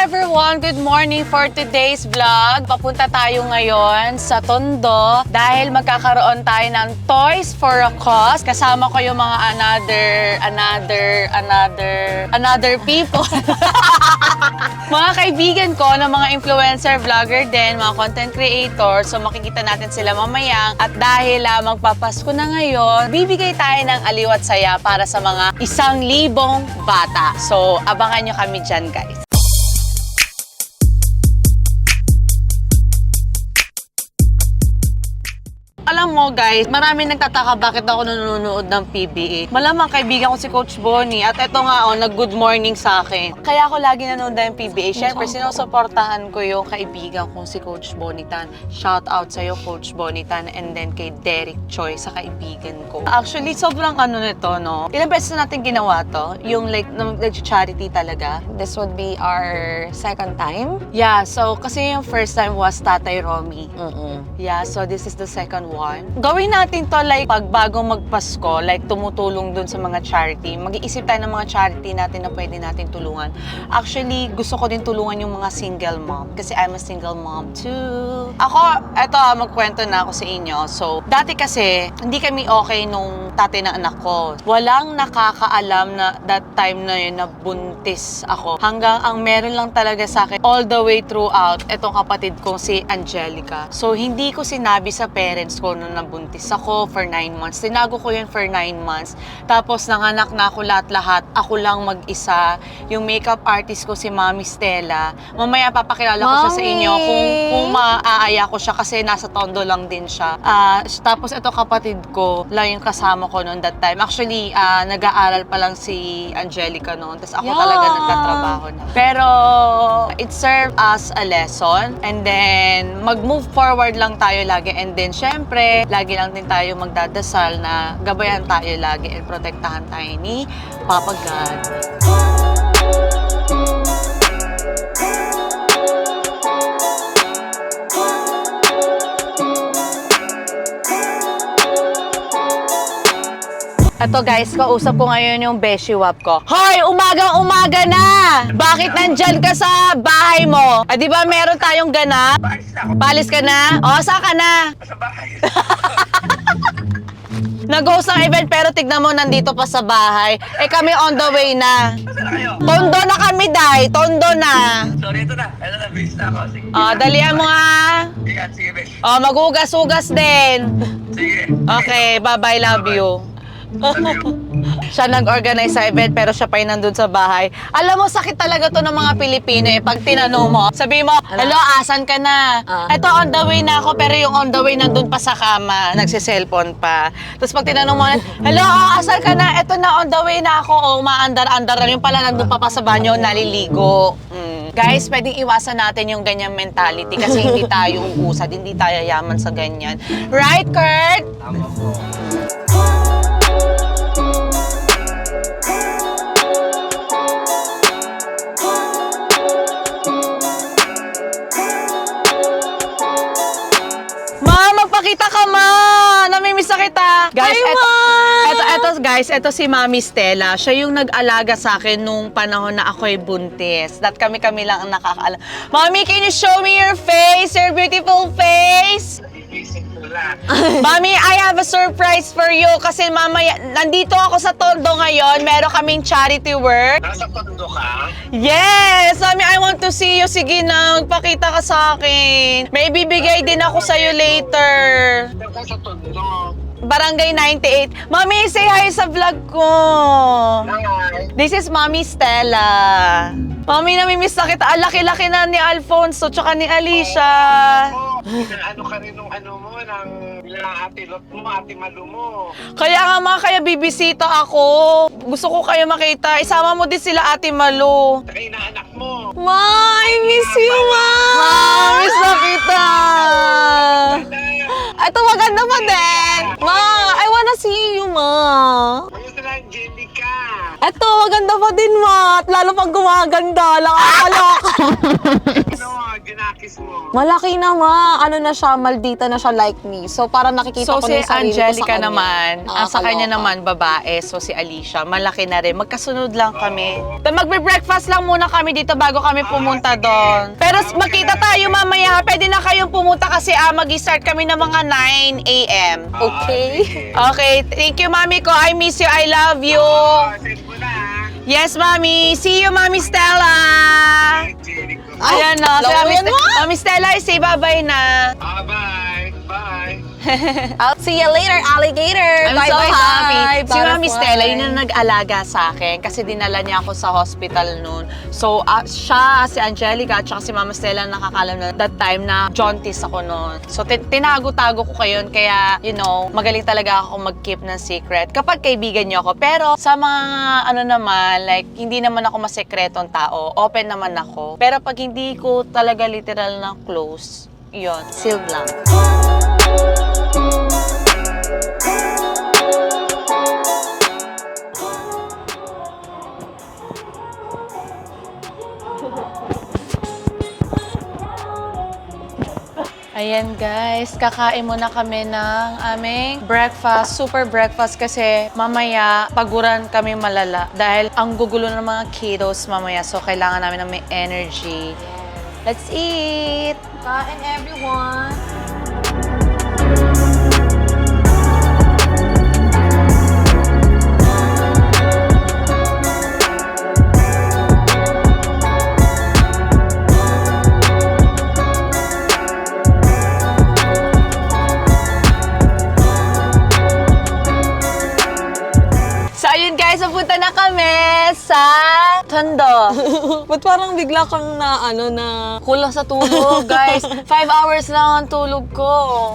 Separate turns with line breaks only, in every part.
everyone! Good morning for today's vlog. Papunta tayo ngayon sa Tondo dahil magkakaroon tayo ng Toys for a Cause. Kasama ko yung mga another, another, another, another people. mga kaibigan ko na mga influencer, vlogger din, mga content creator. So makikita natin sila mamaya. At dahil uh, magpapasko na ngayon, bibigay tayo ng aliw at saya para sa mga isang libong bata. So abangan nyo kami dyan guys. Alam mo guys, marami nagtataka bakit ako nanonood ng PBA. Malamang kaibigan ko si Coach Bonnie at eto nga oh, nag-good morning sa akin. Kaya ako lagi nanonood ng PBA. Siyempre, sinusuportahan ko yung kaibigan kong si Coach Bonnie Tan. Shout out sa'yo, Coach Bonnie Tan. And then kay Derek Choi sa kaibigan ko. Actually, sobrang ano nito, no? Ilang beses na natin ginawa to. Yung like, nag-charity talaga.
This would be our second time.
Yeah, so kasi yung first time was Tatay Romy.
Mm-mm.
Yeah, so this is the second one. Gawin natin to like pag bago magpasko, like tumutulong dun sa mga charity. Mag-iisip tayo ng mga charity natin na pwede natin tulungan. Actually, gusto ko din tulungan yung mga single mom kasi I'm a single mom too. Ako, eto magkwento na ako sa inyo. So, dati kasi, hindi kami okay nung tatay ng anak ko. Walang nakakaalam na that time na yun na buntis ako. Hanggang ang meron lang talaga sa akin all the way throughout, etong kapatid kong si Angelica. So, hindi ko sinabi sa parents ko nung nabuntis ako for 9 months. Tinago ko yun for 9 months. Tapos, nanganak na ako lahat-lahat. Ako lang mag-isa. Yung makeup artist ko si Mami Stella. Mamaya papakilala ko siya sa inyo kung, kung maaaya ko siya kasi nasa tondo lang din siya. Ah, tapos, ito kapatid ko, lang yung kasama ko noon that time. Actually, ah, nag-aaral pa lang si Angelica noon. Tapos ako
Yeah.
talaga nagtatrabaho na. Pero, it served as a lesson. And then, mag-move forward lang tayo lagi. And then, syempre, lagi lang din tayo magdadasal na gabayan tayo lagi and protektahan tayo ni Papa God. Eto guys, kausap ko ngayon yung Beshi Wap ko. Hoy! Umagang-umaga na! Bakit nandyan ka sa bahay mo? Ah, di ba meron tayong ganap?
Paalis na ako
Palis ka na? O, saan ka na?
sa bahay.
Nag-host ng event pero tignan mo nandito pa sa bahay. Eh kami on the way na.
Saan na kayo?
Tondo na kami, Day. Tondo na.
Sorry, ito na. Ito na, bis na ako. Sige.
O, dalian mo nga.
Sige, sige, bis.
O, maghugas-hugas din.
Sige.
Okay, bye-bye, love you. Siya nag-organize sa event pero siya pa yung nandun sa bahay. Alam mo, sakit talaga to ng mga Pilipino eh. Pag tinanong mo, sabi mo, hello, asan ka na?
Ah.
Ito, on the way na ako, pero yung on the way nandun pa sa kama, nagsiselfon pa. Tapos pag tinanong mo, hello, oh, asan ka na? Ito na, on the way na ako. O, maandar-andar na. Yung pala nandun pa pa sa banyo, naliligo. Mm. Guys, pwedeng iwasan natin yung ganyang mentality kasi hindi tayo uusad, hindi tayo yaman sa ganyan. Right, Kurt?
Tama po.
Guys, eto si Mami Stella. Siya yung nag-alaga sa akin nung panahon na ako'y buntis. That kami-kami lang ang nakakaalam. Mami, can you show me your face? Your beautiful face? Mami, I have a surprise for you kasi mamaya, nandito ako sa Tondo ngayon. Meron kaming charity work.
Nasa tondo ka?
Yes! Mami, I want to see you. Sige na, magpakita ka sa akin. May bibigay din ako sa'yo later.
Sa tondo.
Barangay 98. Mami, say hi sa vlog ko.
Hi.
This is Mami Stella. Mami, namimiss na kita. Ang laki-laki na ni Alfonso tsaka ni Alicia.
Oh, ano ka rin nung ano mo, ng nila ate Lot mo, ate Malu mo.
Kaya nga ma, kaya bibisita ako. Gusto ko kayo makita. Isama mo din sila Ate Malu.
Saka inaanak mo.
Ma, I miss you, ma. Ma, miss na kita. Ito maganda pa din. Ma, I wanna see you, ma.
Kamusta na, Angelica?
Ito, maganda pa din, ma. At lalo pag gumaganda, lang
Ano, pinakis mo?
Malaki na ma. Ano na siya, maldita na siya like me. So, parang nakikita
So
ko
si
na yung sarili ko sa
Angelica
kanya.
naman, ang sa kanya
Nakakaloka.
naman babae, so si Alicia, malaki na rin. Magkasunod lang kami. Ta- Magbe-breakfast lang muna kami dito bago kami pumunta doon. Pero s- makita tayo mamaya, pwede na kayong pumunta kasi ah, mag-start kami ng mga 9 a.m.
Okay.
Okay, thank you mami ko. I miss you, I love you.
Oh, send mo na.
Yes, mami. See you, mami Stella.
Angelic ko.
Ay,
Ayan na.
Ma.
mami Stella, say bye-bye na.
Ah, bye. Bye.
I'll see you later, alligator.
I'm
bye
so
bye.
happy. Si Mami. Stella, yun ang nag-alaga sa akin kasi dinala niya ako sa hospital noon. So, ah, siya, si Angelica, at saka si Mama Stella nakakalam na that time na jaundice ako noon. So, tin- tinago-tago ko kayo kaya, you know, magaling talaga ako mag-keep ng secret kapag kaibigan niyo ako. Pero sa mga, ano naman, like, hindi naman ako masekretong tao. Open naman ako. Pero pag hindi ko talaga literal na close, yun, sealed lang. Ayan guys, kakain muna kami ng aming breakfast, super breakfast kasi mamaya paguran kami malala dahil ang gugulo ng mga kiddos mamaya so kailangan namin ng may energy. Let's eat!
Kain everyone. Bigla kang na, ano, na...
Kulang sa tulog, guys. Five hours lang ang tulog ko.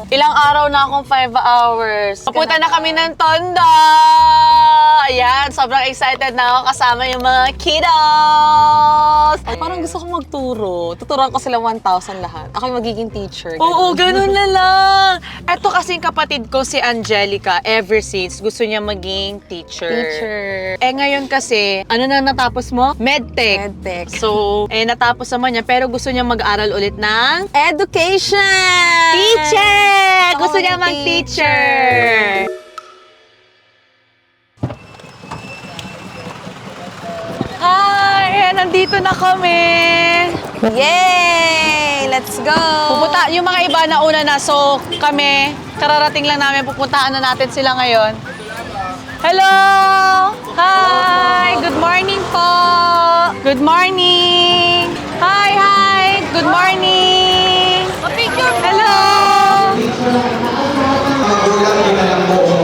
Ilang araw na akong five hours. Papunta na kami ng Tondo! Ayan, sobrang excited na ako kasama yung mga kiddos!
Ay, parang gusto ko magturo. Tuturuan ko sila 1,000 lahat. Ako yung magiging teacher.
Oo, ganun na lang. Ito kasing kapatid ko si Angelica, ever since gusto niya maging teacher.
Teacher.
Eh ngayon kasi, ano na natapos mo? Medtech.
Medtech.
So, eh natapos naman niya, pero gusto niya mag-aral ulit ng
Education!
Teacher! Gusto niya mag-teacher. Hi! Ayan, nandito na kami.
Yay! Let's go!
Pupunta, yung mga iba na una na, so kami, kararating lang namin, pupuntaan na natin sila ngayon. Hello! Hi! Good morning po! Good morning! Hi, hi! Good morning! Hello! Hello!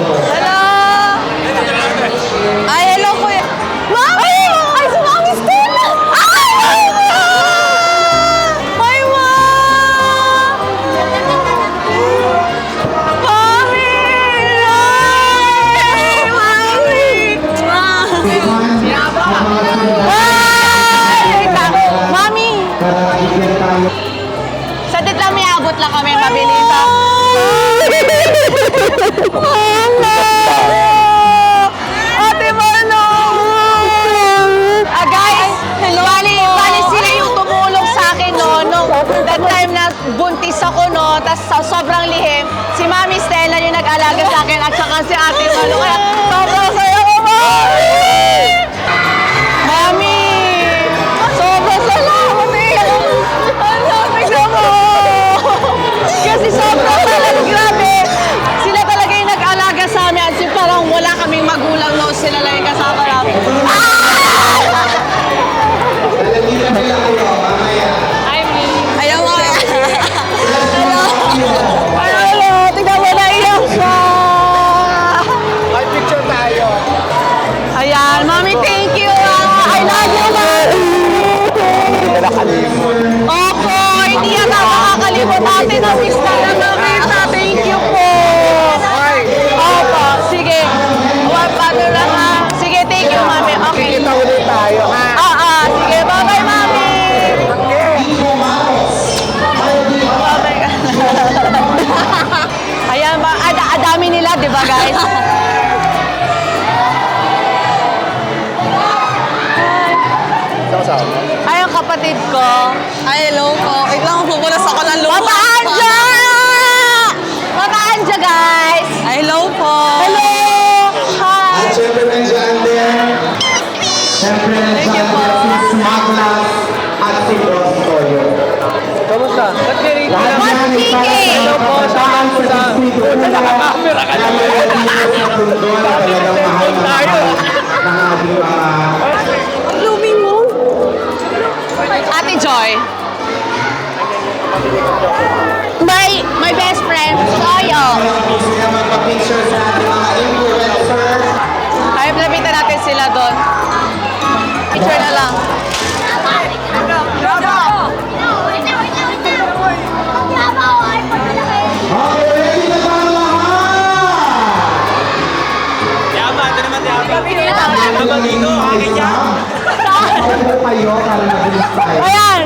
Kayo para mabilis tayo.
Ayan!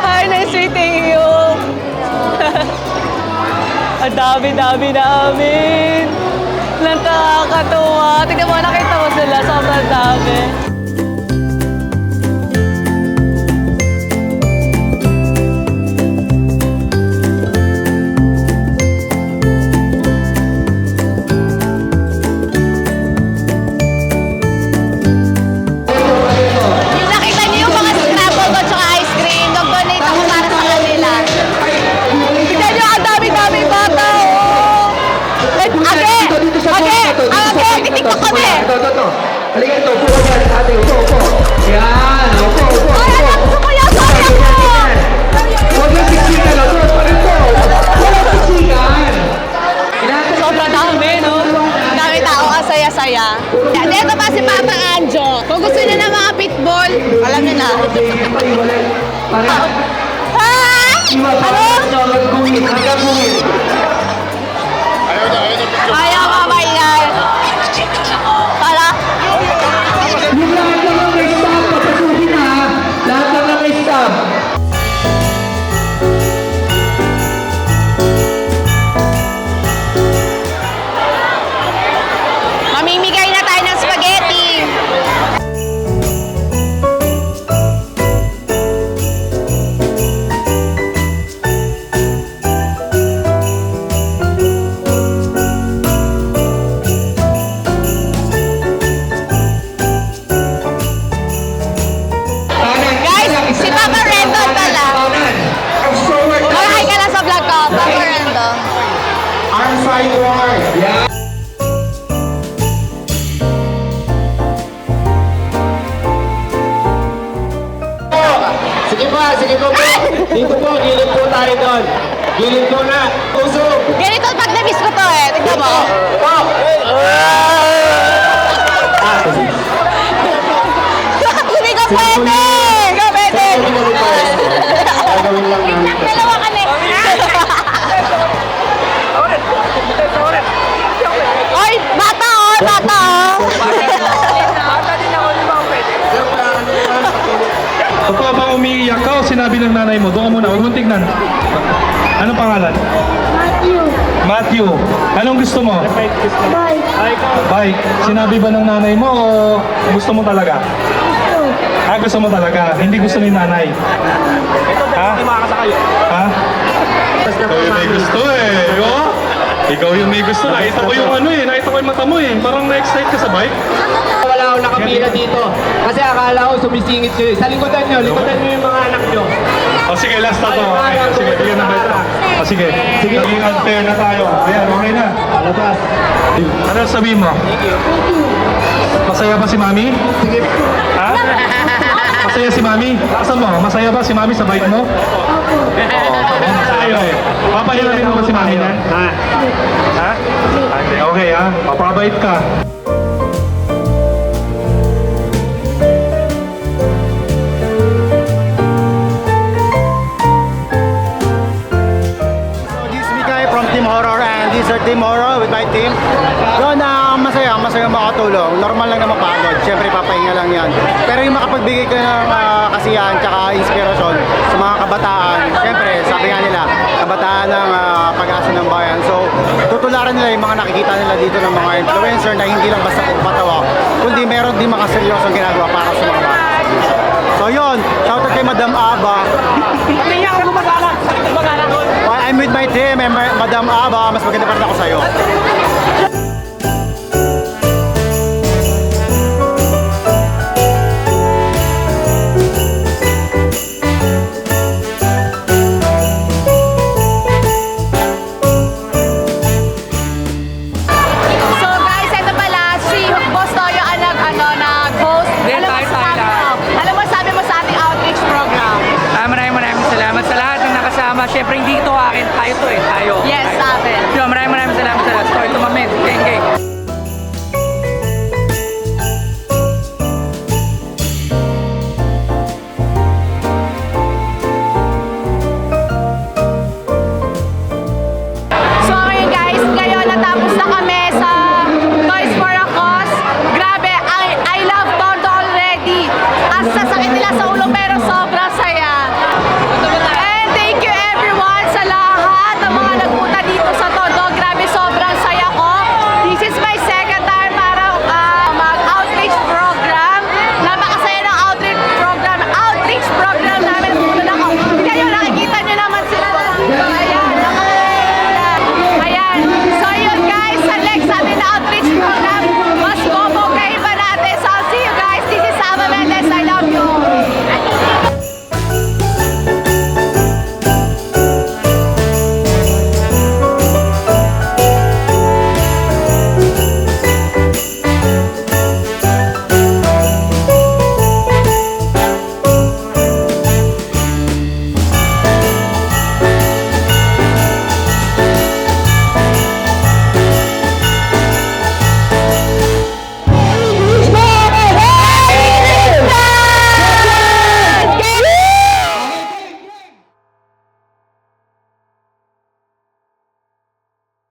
Hi, nice meeting you! Ang dami-dami namin! Nakakatuwa! Tignan mo, nakita mo sila, sobrang dami.
Parang,
Po na. Usog.
Ganito pag na-miss ko to eh. Tignan mo. Hindi
sinabi ng nanay mo? Doon ka muna, huwag mong tignan. Anong pangalan? Matthew. Matthew. Anong gusto mo? Bike. Bike. Sinabi ba ng nanay mo o gusto mo talaga? Ah, gusto mo talaga. Hindi gusto ni nanay. Ha? Ha? Ikaw yung may gusto eh. Oh? Ikaw yung may gusto. Nakita ko yung ano eh. Nakita ko yung mata mo eh. Parang na-excite ka sa bike.
Nakapila dito. Kasi akala ko sumisingit kayo. Sa likodan nyo, likodan nyo yung mga anak nyo.
O sige, last na to. Okay, sige, bigyan na ba ito? O sige, sige. Naging unfair na tayo. Ayan, okay na.
Labas.
Ano sabihin mo? Masaya ba si Mami? Sige. Ha? Masaya si Mami? Asan mo? Masaya ba si Mami sa bike mo? Oo. Oo, masaya eh. Papahiramin mo ba si Mami yan? Ha? Ha? Okay, okay ha? Papabait ka.
Team. Yun, na masaya, masaya makatulong. Normal lang na mapagod. Siyempre, papahinga lang yan. Pero yung makapagbigay ka ng ah, kasiyahan tsaka inspirasyon sa mga kabataan, siyempre, sabi nga nila, kabataan ng ah, pag-asa ng bayan. So, tutularan nila yung mga nakikita nila dito ng mga influencer na hindi lang basta pagpatawa, kundi meron din mga seryosong ginagawa para sa mga bata. So yun, shoutout kay Madam Aba. While I'm with my team, and Madam Aba, mas maganda pa rin ako sa'yo.
mas syempre hindi ito akin, tayo to eh, tayo.
Yes, tayo. sa akin. Yo,
maraming maraming salamat.